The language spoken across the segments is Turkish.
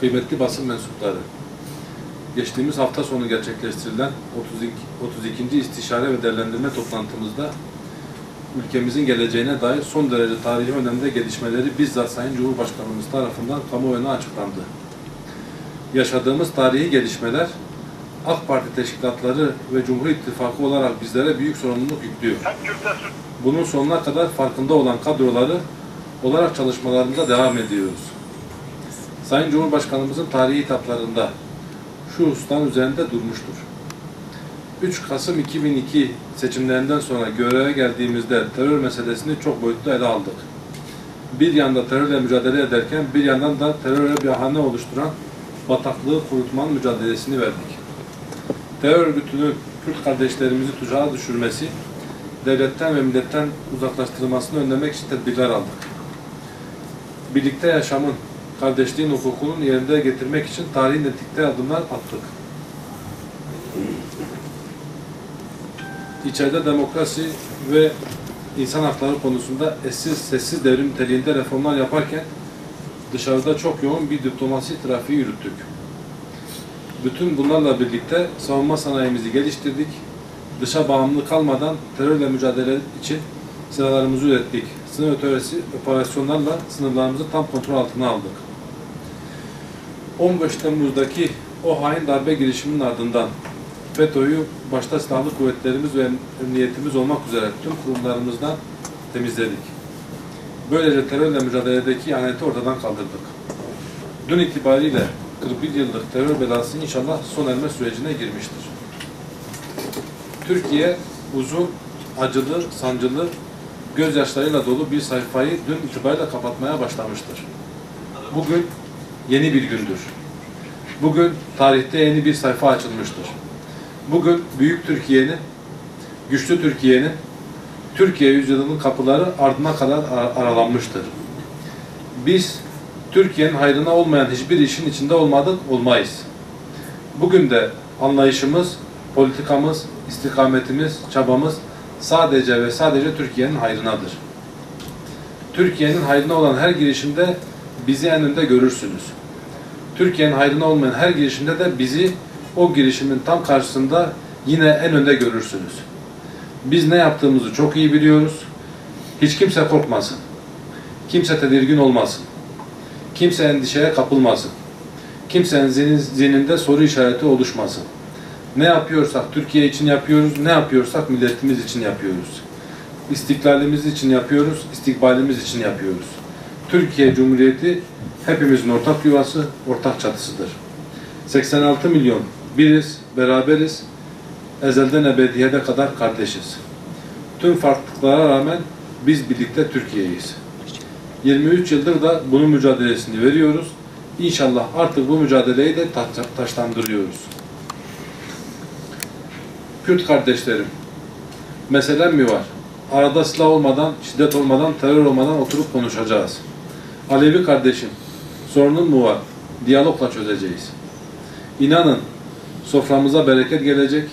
kıymetli basın mensupları, geçtiğimiz hafta sonu gerçekleştirilen 32, 32. istişare ve değerlendirme toplantımızda ülkemizin geleceğine dair son derece tarihi önemli gelişmeleri bizzat Sayın Cumhurbaşkanımız tarafından kamuoyuna açıklandı. Yaşadığımız tarihi gelişmeler AK Parti teşkilatları ve Cumhur İttifakı olarak bizlere büyük sorumluluk yüklüyor. Bunun sonuna kadar farkında olan kadroları olarak çalışmalarımıza devam ediyoruz. Sayın Cumhurbaşkanımızın tarihi hitaplarında şu husustan üzerinde durmuştur. 3 Kasım 2002 seçimlerinden sonra göreve geldiğimizde terör meselesini çok boyutlu ele aldık. Bir yanda terörle mücadele ederken bir yandan da teröre bir bahane oluşturan bataklığı kurutmanın mücadelesini verdik. Terör örgütünün Kürt kardeşlerimizi tuzağa düşürmesi, devletten ve milletten uzaklaştırılmasını önlemek için tedbirler aldık. Birlikte yaşamın, kardeşliğin hukukunun yerinde getirmek için tarihin etikte adımlar attık. İçeride demokrasi ve insan hakları konusunda eşsiz, sessiz devrim niteliğinde reformlar yaparken dışarıda çok yoğun bir diplomasi trafiği yürüttük. Bütün bunlarla birlikte savunma sanayimizi geliştirdik. Dışa bağımlı kalmadan terörle mücadele için silahlarımızı ürettik. Sınır operasyonlarla sınırlarımızı tam kontrol altına aldık. 15 Temmuz'daki o hain darbe girişiminin ardından FETÖ'yü başta silahlı kuvvetlerimiz ve emniyetimiz olmak üzere tüm kurumlarımızdan temizledik. Böylece terörle mücadeledeki ihaneti ortadan kaldırdık. Dün itibariyle 41 yıllık terör belası inşallah son erme sürecine girmiştir. Türkiye uzun, acılı, sancılı, gözyaşlarıyla dolu bir sayfayı dün itibariyle kapatmaya başlamıştır. Bugün yeni bir gündür. Bugün tarihte yeni bir sayfa açılmıştır. Bugün büyük Türkiye'nin, güçlü Türkiye'nin, Türkiye yüzyılının kapıları ardına kadar ar- aralanmıştır. Biz Türkiye'nin hayrına olmayan hiçbir işin içinde olmadık, olmayız. Bugün de anlayışımız, politikamız, istikametimiz, çabamız sadece ve sadece Türkiye'nin hayrınadır. Türkiye'nin hayrına olan her girişimde bizi en önde görürsünüz. Türkiye'nin hayrına olmayan her girişimde de bizi o girişimin tam karşısında yine en önde görürsünüz. Biz ne yaptığımızı çok iyi biliyoruz. Hiç kimse korkmasın. Kimse tedirgin olmasın. Kimse endişeye kapılmasın. Kimsenin zihnin- zihninde soru işareti oluşmasın. Ne yapıyorsak Türkiye için yapıyoruz, ne yapıyorsak milletimiz için yapıyoruz. İstiklalimiz için yapıyoruz, istikbalimiz için yapıyoruz. Türkiye Cumhuriyeti hepimizin ortak yuvası, ortak çatısıdır. 86 milyon biriz, beraberiz, ezelden ebediyede kadar kardeşiz. Tüm farklılıklara rağmen biz birlikte Türkiye'yiz. 23 yıldır da bunun mücadelesini veriyoruz. İnşallah artık bu mücadeleyi de taç- taşlandırıyoruz. Kürt kardeşlerim, meselem mi var? Arada silah olmadan, şiddet olmadan, terör olmadan oturup konuşacağız. Alevi kardeşim, sorunun mu var? Diyalogla çözeceğiz. İnanın, soframıza bereket gelecek,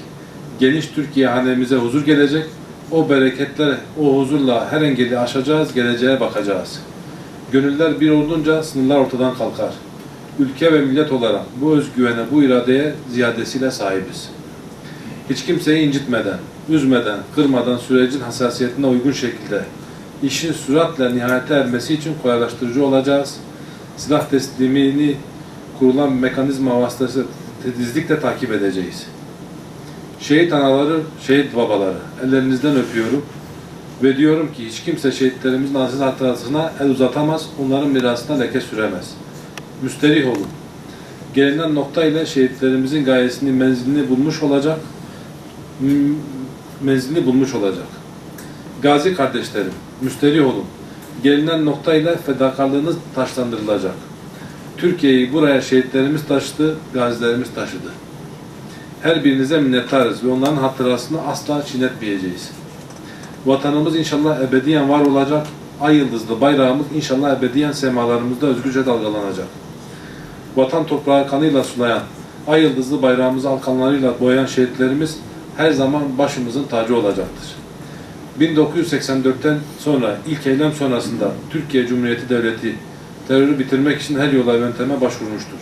geniş Türkiye hanemize huzur gelecek, o bereketler, o huzurla her engeli aşacağız, geleceğe bakacağız. Gönüller bir olunca sınırlar ortadan kalkar. Ülke ve millet olarak bu özgüvene, bu iradeye ziyadesiyle sahibiz. Hiç kimseyi incitmeden, üzmeden, kırmadan sürecin hassasiyetine uygun şekilde işin süratle nihayete ermesi için kolaylaştırıcı olacağız. Silah teslimini kurulan mekanizma vasıtası titizlikle takip edeceğiz. Şehit anaları, şehit babaları ellerinizden öpüyorum ve diyorum ki hiç kimse şehitlerimizin aziz hatırasına el uzatamaz, onların mirasına leke süremez. Müsterih olun. Gelinen nokta ile şehitlerimizin gayesini, menzilini bulmuş olacak, menzilini bulmuş olacak. Gazi kardeşlerim, müsterih olun. Gelinen nokta ile fedakarlığınız taşlandırılacak. Türkiye'yi buraya şehitlerimiz taşıdı, gazilerimiz taşıdı. Her birinize minnettarız ve onların hatırasını asla çiğnetmeyeceğiz. Vatanımız inşallah ebediyen var olacak. Ay yıldızlı bayrağımız inşallah ebediyen semalarımızda özgürce dalgalanacak. Vatan toprağı kanıyla sulayan, ay yıldızlı bayrağımızı alkanlarıyla boyayan şehitlerimiz her zaman başımızın tacı olacaktır. 1984'ten sonra ilk eylem sonrasında Türkiye Cumhuriyeti Devleti terörü bitirmek için her yola yönteme başvurmuştur.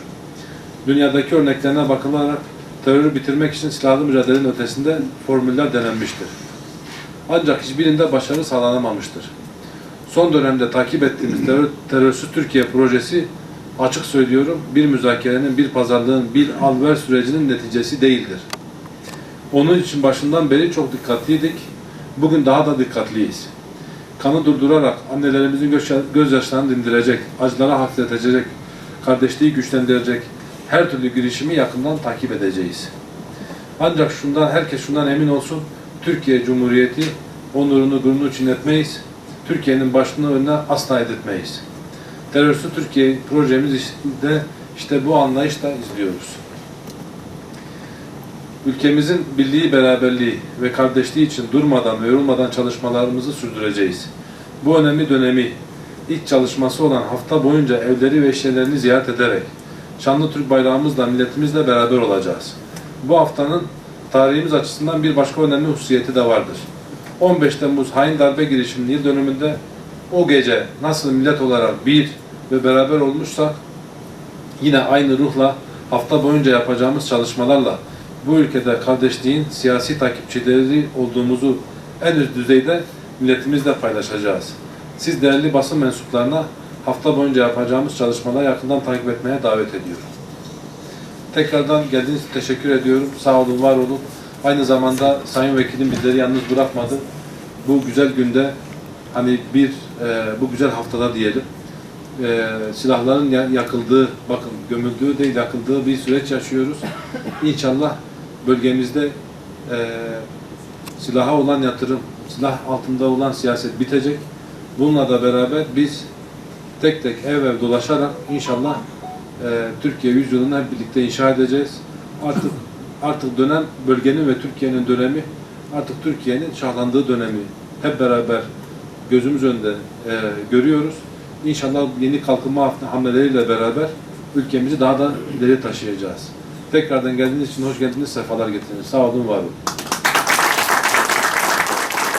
Dünyadaki örneklerine bakılarak terörü bitirmek için silahlı mücadelenin ötesinde formüller denenmiştir. Ancak hiçbirinde başarı sağlanamamıştır. Son dönemde takip ettiğimiz terör, terörsüz Türkiye projesi açık söylüyorum bir müzakerenin, bir pazarlığın, bir al-ver sürecinin neticesi değildir. Onun için başından beri çok dikkatliydik. Bugün daha da dikkatliyiz. Kanı durdurarak annelerimizin göz- gözyaşlarını dindirecek, acıları hafifletecek, kardeşliği güçlendirecek her türlü girişimi yakından takip edeceğiz. Ancak şundan herkes şundan emin olsun. Türkiye Cumhuriyeti onurunu, gururunu çiğnetmeyiz. Türkiye'nin başını önüne asla edirtmeyiz. Terörsüz Türkiye projemiz işte, işte bu anlayışla izliyoruz. Ülkemizin birliği, beraberliği ve kardeşliği için durmadan ve yorulmadan çalışmalarımızı sürdüreceğiz. Bu önemli dönemi ilk çalışması olan hafta boyunca evleri ve eşyalarını ziyaret ederek şanlı Türk bayrağımızla, milletimizle beraber olacağız. Bu haftanın tarihimiz açısından bir başka önemli hususiyeti de vardır. 15 Temmuz hain darbe girişiminin yıl dönümünde o gece nasıl millet olarak bir ve beraber olmuşsak yine aynı ruhla hafta boyunca yapacağımız çalışmalarla bu ülkede kardeşliğin siyasi takipçileri olduğumuzu en üst düzeyde milletimizle paylaşacağız. Siz değerli basın mensuplarına hafta boyunca yapacağımız çalışmaları yakından takip etmeye davet ediyorum. Tekrardan geldiğiniz için teşekkür ediyorum. Sağ olun, var olun. Aynı zamanda Sayın Vekilim bizleri yalnız bırakmadı. Bu güzel günde hani bir e, bu güzel haftada diyelim e, silahların ya- yakıldığı, bakın gömüldüğü değil yakıldığı bir süreç yaşıyoruz. İnşallah bölgemizde e, silaha olan yatırım, silah altında olan siyaset bitecek. Bununla da beraber biz tek tek ev ev dolaşarak inşallah e, Türkiye yüzyılını hep birlikte inşa edeceğiz. Artık artık dönem bölgenin ve Türkiye'nin dönemi artık Türkiye'nin şahlandığı dönemi hep beraber gözümüz önünde e, görüyoruz. İnşallah yeni kalkınma ham- hamleleriyle beraber ülkemizi daha da ileri taşıyacağız. Tekrardan geldiğiniz için hoş geldiniz, sefalar getirdiniz. Sağ olun, var olun.